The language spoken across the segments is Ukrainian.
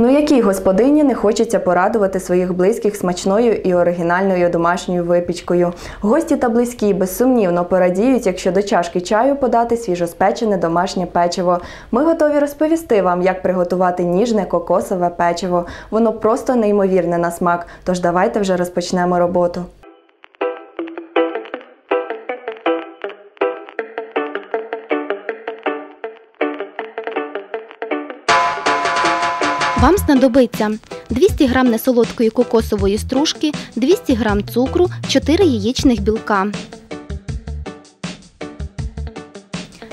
Ну якій господині не хочеться порадувати своїх близьких смачною і оригінальною домашньою випічкою. Гості та близькі безсумнівно порадіють, якщо до чашки чаю подати свіжоспечене домашнє печиво. Ми готові розповісти вам, як приготувати ніжне кокосове печиво. Воно просто неймовірне на смак. Тож давайте вже розпочнемо роботу. Вам знадобиться 200 г несолодкої кокосової стружки, 200 г цукру, 4 яєчних білка.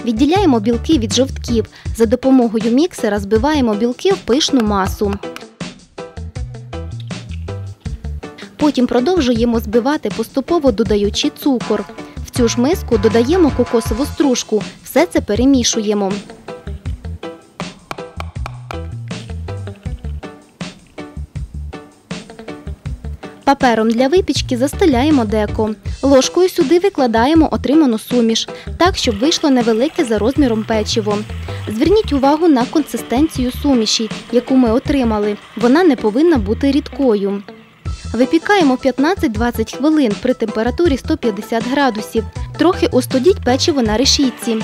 Відділяємо білки від жовтків. За допомогою міксера збиваємо білки в пишну масу. Потім продовжуємо збивати, поступово додаючи цукор. В цю ж миску додаємо кокосову стружку. Все це перемішуємо. Папером для випічки застеляємо деко. Ложкою сюди викладаємо отриману суміш, так, щоб вийшло невелике за розміром печиво. Зверніть увагу на консистенцію суміші, яку ми отримали. Вона не повинна бути рідкою. Випікаємо 15-20 хвилин при температурі 150 градусів. Трохи остудіть печиво на решітці.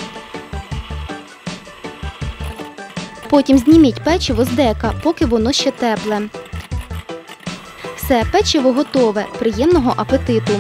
Потім зніміть печиво з дека, поки воно ще тепле. Все, печиво готове. Приємного апетиту!